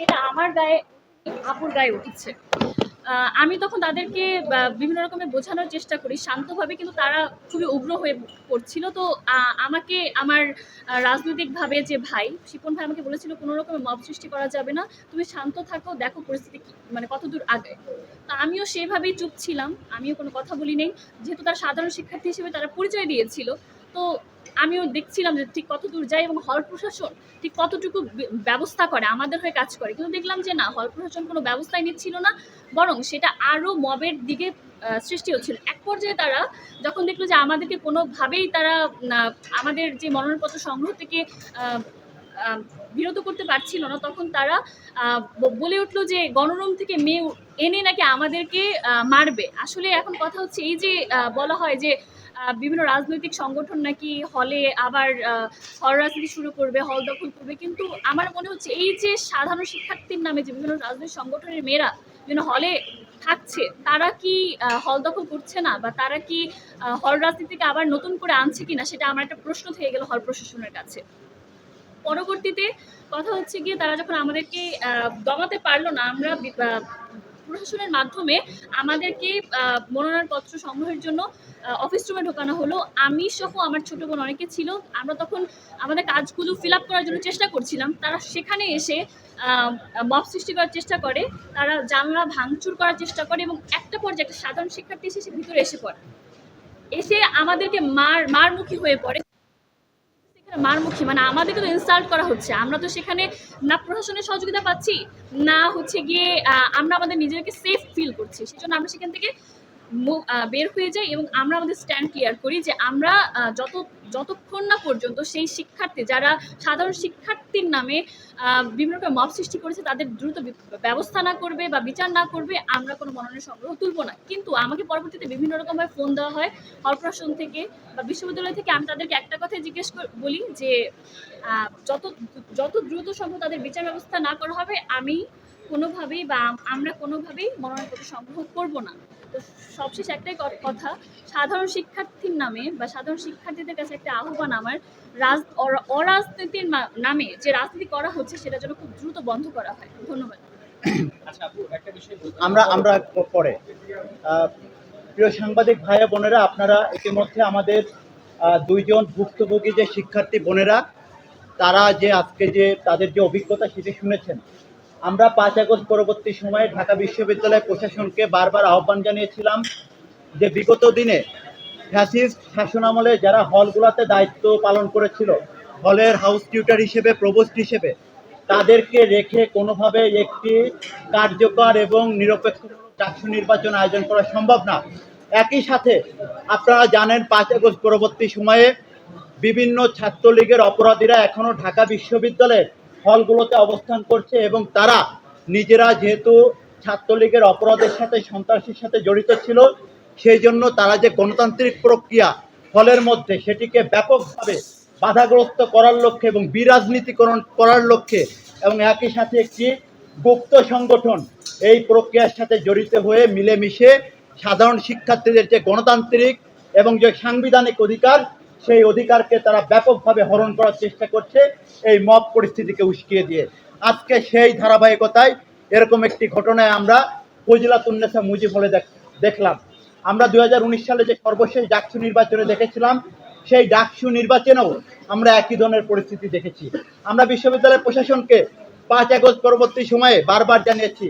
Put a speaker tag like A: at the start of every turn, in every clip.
A: সেটা আমার গায়ে, আপুর গায়ে উঠেছে। আমি তখন তাদেরকে বিভিন্ন রকমের বোঝানোর চেষ্টা করি। শান্তভাবে কিন্তু তারা খুবই উগ্র হয়ে পড়ছিল। তো আমাকে, আমার রাজনৈতিকভাবে যে ভাই, শিপন ভাই আমাকে বলেছিল, কোনো রকমের মব সৃষ্টি করা যাবে না। তুমি শান্ত থাকো, দেখো পরিস্থিতি মানে কতদূর আগে তো আমিও সেভাবেই চুপ ছিলাম। আমিও কোনো কথা বলি নেই যেহেতু তার সাধারণ শিক্ষার্থী হিসেবে তারা পরিচয় দিয়েছিল। তো আমিও দেখছিলাম যে ঠিক কত দূর যায় এবং হল প্রশাসন ঠিক কতটুকু ব্যবস্থা করে, আমাদের হয়ে কাজ করে। কিন্তু দেখলাম যে না, হল প্রশাসন কোনো ব্যবস্থাই নিচ্ছিল না, বরং সেটা আরও মবের দিকে সৃষ্টি হচ্ছিল। এক পর্যায়ে তারা যখন দেখল যে আমাদেরকে কোনোভাবেই তারা আমাদের যে মনোনয়নপত্র সংগ্রহ থেকে বিরত করতে পারছিল না, তখন তারা বলে উঠল যে গণরুম থেকে মেয়ে এনে নাকি আমাদেরকে মারবে। আসলে এখন কথা হচ্ছে এই যে বলা হয় যে বিভিন্ন রাজনৈতিক সংগঠন নাকি হলে আবার হল রাজনীতি শুরু করবে, হল দখল করবে। কিন্তু আমার মনে হচ্ছে এই যে সাধারণ শিক্ষার্থীর নামে যে বিভিন্ন রাজনৈতিক সংগঠনের মেয়েরা বিভিন্ন হলে থাকছে, তারা কি হল দখল করছে না? বা তারা কি হল রাজনীতিকে আবার নতুন করে আনছে কিনা? সেটা আমার একটা প্রশ্ন থেকে গেল হল প্রশাসনের কাছে। পরবর্তীতে কথা হচ্ছে গিয়ে তারা যখন আমাদেরকে দমাতে পারল না, আমরা প্রশাসনের মাধ্যমে আমাদেরকে মনোনয়নপত্র সংগ্রহের জন্য অফিস রুমে ঢোকানো হলো। আমি সহ আমার ছোট বোন অনেকে ছিল। আমরা তখন আমাদের কাজগুলো ফিল আপ করার জন্য চেষ্টা করছিলাম। তারা সেখানে এসে মব সৃষ্টি করার চেষ্টা করে। তারা জানলা ভাঙচুর করার চেষ্টা করে এবং একটা পর্যায়ে একটা সাধারণ শিক্ষার্থী এসে সে ভিতরে এসে পড়ে। এসে আমাদেরকে মার, মারমুখী হয়ে পড়ে। মারমুখী মানে আমাদেরকে তো ইনসাল্ট করা হচ্ছে। আমরা তো সেখানে না প্রশাসনের সহযোগিতা পাচ্ছি, না হচ্ছে গিয়ে আমরা আমাদের নিজেদেরকে সেফ ফিল করছি। সেজন্য আমরা সেখান থেকে বের হয়ে যাই এবং আমরা আমাদের স্ট্যান্ড ক্লিয়ার করি যে আমরা যত, যতক্ষণ না পর্যন্ত সেই শিক্ষার্থী যারা সাধারণ শিক্ষার্থীর নামে বিভিন্ন রকম মব সৃষ্টি করেছে, তাদের দ্রুত ব্যবস্থা না করবে বা বিচার না করবে, আমরা কোনো মনোনয়ন সংগ্রহ তুলবো না। কিন্তু আমাকে পরবর্তীতে বিভিন্ন রকমভাবে ফোন দেওয়া হয় হল প্রশাসন থেকে বা বিশ্ববিদ্যালয় থেকে। আমি তাদেরকে একটা কথাই জিজ্ঞেস বলি যে যত যত দ্রুত সম্ভব তাদের বিচার ব্যবস্থা না করা হবে, আমি কোনোভাবেই বা আমরা কোনোভাবেই মনোনয়নপত্র সংগ্রহ করব না। তো সবশেষ একটাই কথা সাধারণ শিক্ষার্থীর নামে বা সাধারণ শিক্ষার্থীদের কাছে একটা আহ্বান আমার রাজ অরা- অরাজনীতির নামে যে রাজনীতি করা হচ্ছে সেটা যেন খুব দ্রুত বন্ধ করা হয়। ধন্যবাদ।
B: আচ্ছা
C: আমরা আমরা পরে। প্রিয় সাংবাদিক ভাই বোনেরা আপনারা ইতিমধ্যে আমাদের দুইজন ভুক্তভোগী যে শিক্ষার্থী বোনেরা তারা যে আজকে যে তাদের যে অভিজ্ঞতা সেটি শুনেছেন। আমরা পাঁচ আগস্ট পরবর্তী সময়ে ঢাকা বিশ্ববিদ্যালয় প্রশাসনকে বারবার আহ্বান জানিয়েছিলাম যে বিগত দিনে ফ্যাসিস্ট শাসনামলে যারা হলগুলোতে দায়িত্ব পালন করেছিল, হলের হাউস টিউটার হিসেবে প্রবোস্ট হিসেবে, তাদেরকে রেখে কোনোভাবে একটি কার্যকর এবং নিরপেক্ষ চাকসু নির্বাচন আয়োজন করা সম্ভব না। একই সাথে আপনারা জানেন পাঁচ আগস্ট পরবর্তী সময়ে বিভিন্ন ছাত্রলীগের অপরাধীরা এখনও ঢাকা বিশ্ববিদ্যালয়ের হলগুলোতে অবস্থান করছে এবং তারা নিজেরা যেহেতু ছাত্রলীগের অপরাধের সাথে সন্ত্রাসের সাথে জড়িত ছিল সেই জন্য তারা যে গণতান্ত্রিক প্রক্রিয়া হলের মধ্যে সেটিকে ব্যাপকভাবে বাধাগ্রস্ত করার লক্ষ্যে এবং বিরাজনীতিকরণ করার লক্ষ্যে এবং একই সাথে একটি গুপ্ত সংগঠন এই প্রক্রিয়ার সাথে জড়িত হয়ে মিলেমিশে সাধারণ শিক্ষার্থীদের যে গণতান্ত্রিক এবং যে সাংবিধানিক অধিকার সেই অধিকারকে তারা ব্যাপকভাবে হরণ করার চেষ্টা করছে এই মব পরিস্থিতিকে উস্কিয়ে দিয়ে। আজকে সেই ধারাবাহিকতায় এরকম একটি ঘটনায় আমরা ফজিলাতুন্নেসা মুজিব হলে দেখলাম। আমরা দুই সালে যে সর্বশেষ ডাকসু নির্বাচনে দেখেছিলাম, সেই ডাকসু নির্বাচনেও আমরা একই ধরনের পরিস্থিতি দেখেছি। আমরা বিশ্ববিদ্যালয় প্রশাসনকে পাঁচ আগস্ট পরবর্তী সময়ে বারবার জানিয়েছি,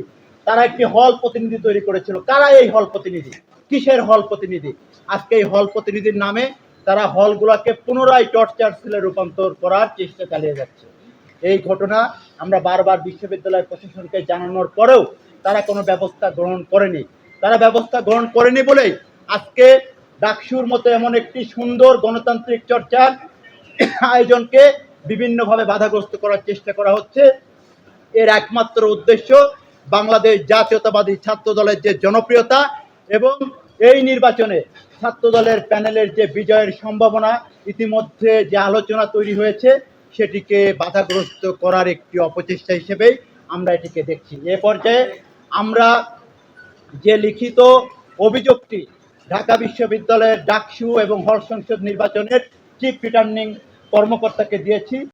C: তারা একটি হল প্রতিনিধি তৈরি করেছিল। কারা এই হল প্রতিনিধি? কিসের হল প্রতিনিধি? আজকে এই হল প্রতিনিধির নামে তারা হলগুলোকে পুনরায় টর্চার সেলে রূপান্তর করার চেষ্টা চালিয়ে যাচ্ছে। এই ঘটনা আমরা বারবার বিশ্ববিদ্যালয় প্রশাসনকে জানানোর পরেও তারা কোনো ব্যবস্থা গ্রহণ করেনি। তারা ব্যবস্থা গ্রহণ করেনি বলেই আজকে ডাকসুর মতো এমন একটি সুন্দর গণতান্ত্রিক চর্চার আয়োজনকে বিভিন্নভাবে বাধাগ্রস্ত করার চেষ্টা করা হচ্ছে। এর একমাত্র উদ্দেশ্য বাংলাদেশ জাতীয়তাবাদী ছাত্র দলের যে জনপ্রিয়তা এবং এই নির্বাচনে ছাত্র দলের প্যানেলের যে বিজয়ের সম্ভাবনা ইতিমধ্যে যে আলোচনা তৈরি হয়েছে, সেটিকে বাধাগ্রস্ত করার একটি অপচেষ্টা হিসেবেই আমরা এটিকে দেখছি। এ পর্যায়ে আমরা যে লিখিত অভিযোগটি ঢাকা বিশ্ববিদ্যালয়ের ডাকসু এবং হল সংসদ নির্বাচনের চিফ রিটার্নিং কর্মকর্তাকে দিয়েছি